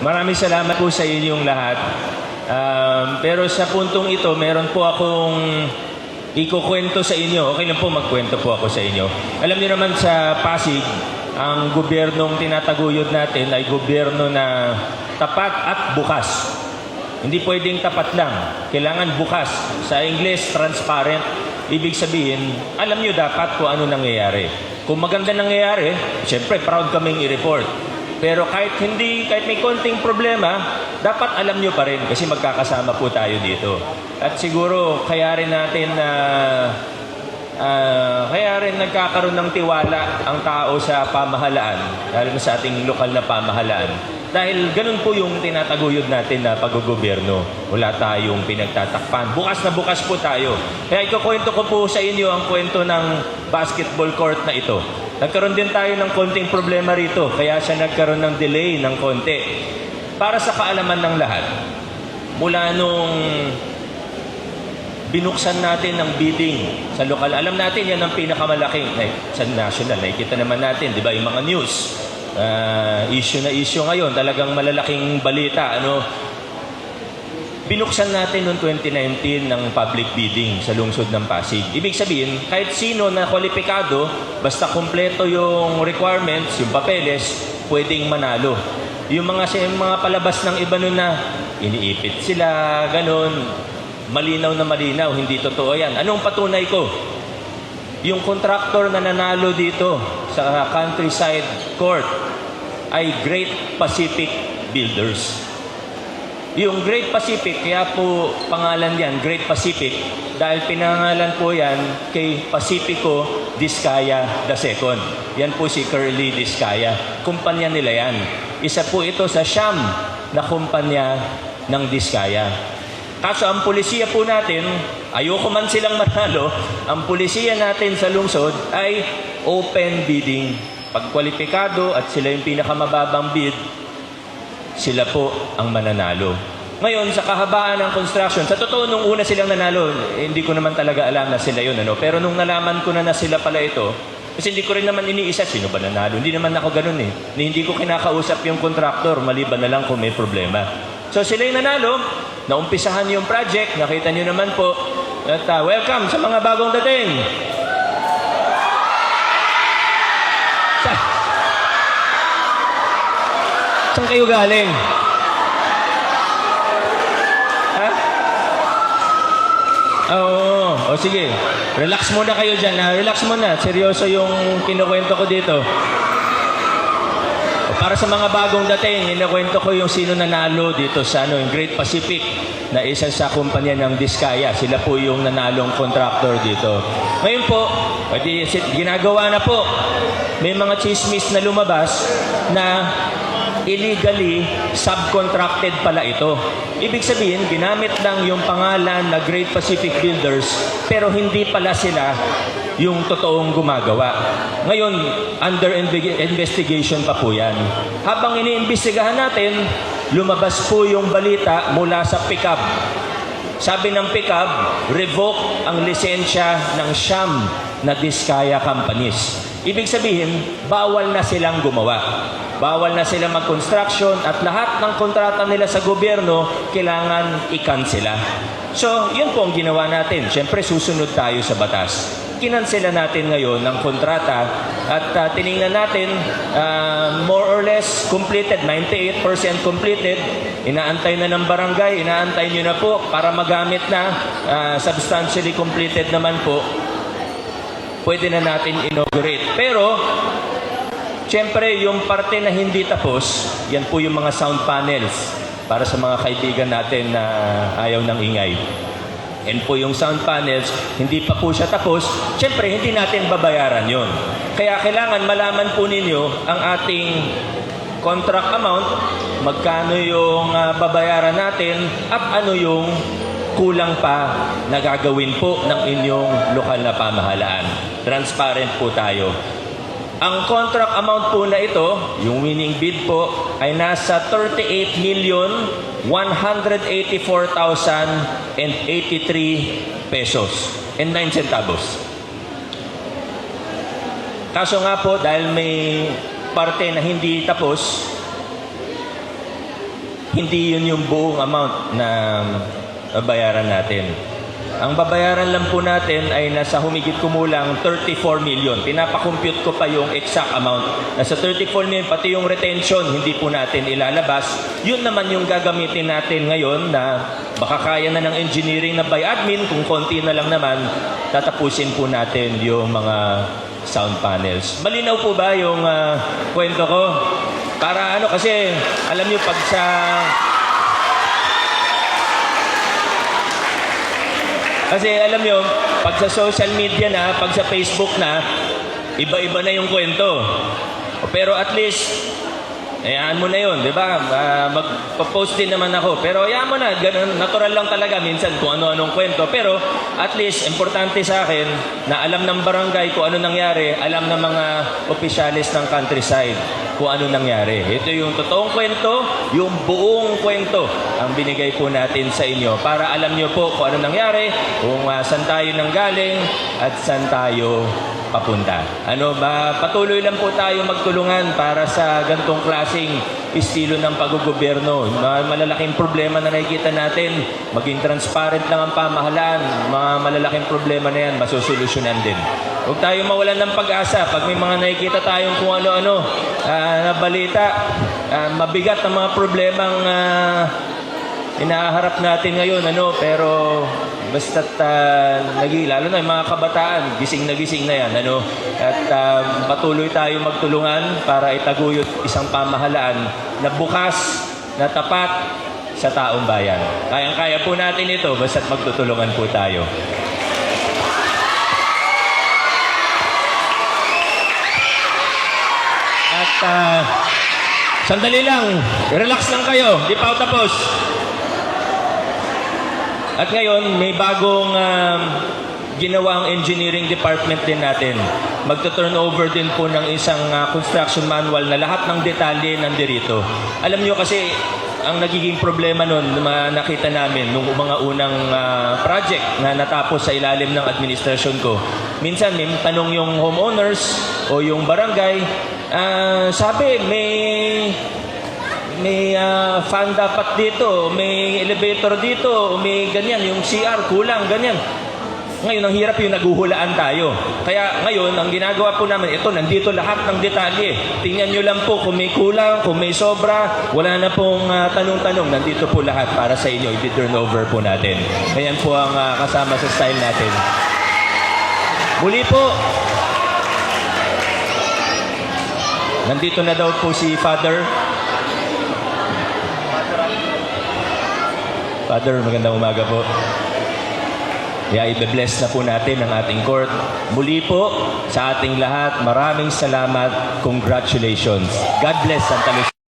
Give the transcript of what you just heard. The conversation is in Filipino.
Maraming salamat po sa inyong lahat. Um, pero sa puntong ito, meron po akong ikukwento sa inyo. Okay lang po magkwento po ako sa inyo. Alam niyo naman sa Pasig, ang gobyernong tinataguyod natin ay gobyerno na tapat at bukas. Hindi pwedeng tapat lang. Kailangan bukas. Sa English, transparent. Ibig sabihin, alam nyo dapat kung ano nangyayari. Kung maganda nangyayari, siyempre proud kaming i-report. Pero kahit hindi, kahit may konting problema, dapat alam nyo pa rin kasi magkakasama po tayo dito. At siguro, kaya rin natin na Ah, kaya rin nagkakaroon ng tiwala ang tao sa pamahalaan, lalo na sa ating lokal na pamahalaan. Dahil ganun po yung tinataguyod natin na paggogobyerno. Wala tayong pinagtatakpan. Bukas na bukas po tayo. Kaya ikukwento ko po sa inyo ang kwento ng basketball court na ito. Nagkaroon din tayo ng konting problema rito. Kaya siya nagkaroon ng delay ng konti. Para sa kaalaman ng lahat, mula nung binuksan natin ang bidding sa lokal. Alam natin yan ang pinakamalaking like, sa national. Nakikita naman natin, di ba, yung mga news. ah, issue na issue ngayon, talagang malalaking balita. Ano, binuksan natin noong 2019 ng public bidding sa lungsod ng Pasig. Ibig sabihin, kahit sino na kwalipikado, basta kumpleto yung requirements, yung papeles, pwedeng manalo. Yung mga, yung mga palabas ng iba nun na iniipit sila, ganun, malinaw na malinaw, hindi totoo yan. Anong patunay ko? Yung contractor na nanalo dito sa countryside court ay Great Pacific Builders. Yung Great Pacific, kaya po pangalan yan, Great Pacific, dahil pinangalan po yan kay Pacifico Discaya II. Yan po si Curly Discaya. Kumpanya nila yan. Isa po ito sa siyam na kumpanya ng Discaya. Kaso ang pulisiya po natin, ayoko man silang manalo, ang pulisiya natin sa lungsod ay open bidding. Pag kwalipikado at sila yung pinakamababang bid, sila po ang mananalo. Ngayon, sa kahabaan ng construction, sa totoo, nung una silang nanalo, eh, hindi ko naman talaga alam na sila yun. Ano? Pero nung nalaman ko na na sila pala ito, kasi hindi ko rin naman iniisa, sino ba nanalo? Hindi naman ako ganun eh. Hindi ko kinakausap yung contractor, maliban na lang kung may problema. So sila yung nanalo, naumpisahan yung project, nakita nyo naman po. At ah, welcome sa mga bagong dating. Sa Saan kayo galing? Ha? Oo. O sige. Relax muna kayo dyan. Ha? Relax muna. Seryoso yung kinukwento ko dito. Para sa mga bagong dating, inakwento ko yung sino nanalo dito sa ano, yung Great Pacific na isa sa kumpanya ng Diskaya. Sila po yung nanalong contractor dito. Ngayon po, pwede, ginagawa na po. May mga chismis na lumabas na illegally subcontracted pala ito. Ibig sabihin, ginamit lang yung pangalan na Great Pacific Builders pero hindi pala sila yung totoong gumagawa. Ngayon, under inve- investigation pa po yan. Habang iniimbestigahan natin, lumabas po yung balita mula sa pickup. Sabi ng pickup, revoke ang lisensya ng Sham na Diskaya companies. Ibig sabihin, bawal na silang gumawa. Bawal na sila mag-construction at lahat ng kontrata nila sa gobyerno kailangan i-cancela. So, yun po ang ginawa natin. Siyempre, susunod tayo sa batas. Kinansela natin ngayon ng kontrata at uh, tiningnan natin uh, more or less completed, 98% completed. Inaantay na ng barangay, inaantay nyo na po para magamit na uh, substantially completed naman po. Pwede na natin inaugurate. Pero, Siyempre, yung parte na hindi tapos, yan po yung mga sound panels para sa mga kaibigan natin na ayaw ng ingay. Yan po yung sound panels, hindi pa po siya tapos, siyempre hindi natin babayaran yon. Kaya kailangan malaman po ninyo ang ating contract amount, magkano yung ah, babayaran natin at ano yung kulang pa na gagawin po ng inyong lokal na pamahalaan. Transparent po tayo. Ang contract amount po na ito, yung winning bid po, ay nasa 38 million 184,083 pesos and 9 centavos. Kaso nga po, dahil may parte na hindi tapos, hindi yun yung buong amount na babayaran natin. Ang babayaran lang po natin ay nasa humigit kumulang 34 million. Pinapakompute ko pa yung exact amount. Nasa 34 million, pati yung retention, hindi po natin ilalabas. Yun naman yung gagamitin natin ngayon na baka kaya na ng engineering na by admin, kung konti na lang naman, tatapusin po natin yung mga sound panels. Malinaw po ba yung ah, kwento ko? Para ano kasi, alam niyo pag sa Kasi alam nyo, pag sa social media na, pag sa Facebook na, iba-iba na yung kwento. Pero at least, hayaan mo na yun, di ba? Uh, Magpo-post din naman ako. Pero hayaan mo na, ganun, natural lang talaga minsan kung ano-anong kwento. Pero at least, importante sa akin na alam ng barangay kung ano nangyari, alam ng mga opisyalis ng countryside kung ano nangyari. Ito yung totoong kwento, yung buong kwento ang binigay po natin sa inyo para alam nyo po kung ano nangyari, kung uh, saan tayo nanggaling at saan tayo papunta. Ano ba, patuloy lang po tayo magtulungan para sa gantong klasing estilo ng paggogobyerno. Mga malalaking problema na nakikita natin, maging transparent lang ang pamahalaan, mga malalaking problema na yan, masusolusyonan din. Huwag tayo mawalan ng pag-asa pag may mga nakikita tayong kung ano-ano ah, na balita, ah, mabigat ang mga problemang ah, inaharap natin ngayon, ano, pero basta't uh, nagi, lalo na yung mga kabataan, gising na gising na yan, ano, at ah, patuloy tayo magtulungan para itaguyod isang pamahalaan na bukas, na tapat sa taong bayan. Kayang-kaya po natin ito, basta't magtutulungan po tayo. At ah, sandali lang, relax lang kayo, di pa tapos. At ngayon, may bagong um, ginawa ang engineering department din natin. Magto-turnover din po ng isang uh, construction manual na lahat ng detalye nandirito. Alam nyo kasi, ang nagiging problema nun, na nakita namin nung mga unang uh, project na natapos sa ilalim ng administrasyon ko. Minsan, may tanong yung homeowners o yung barangay, ah, sabi, may fan dapat dito, may elevator dito, may ganyan, yung CR kulang, ganyan. Ngayon, ang hirap yung naguhulaan tayo. Kaya ngayon, ang ginagawa po namin, ito, nandito lahat ng detalye. Tingnan nyo lang po kung may kulang, kung may sobra, wala na pong ah, tanong-tanong. Nandito po lahat para sa inyo, i-turn over po natin. Ayan po ang ah, kasama sa style natin. Muli po, nandito na daw po si Father Father, magandang umaga po. Kaya ibe-bless na po natin ang ating court. Muli po sa ating lahat, maraming salamat. Congratulations. God bless Santa Lucia.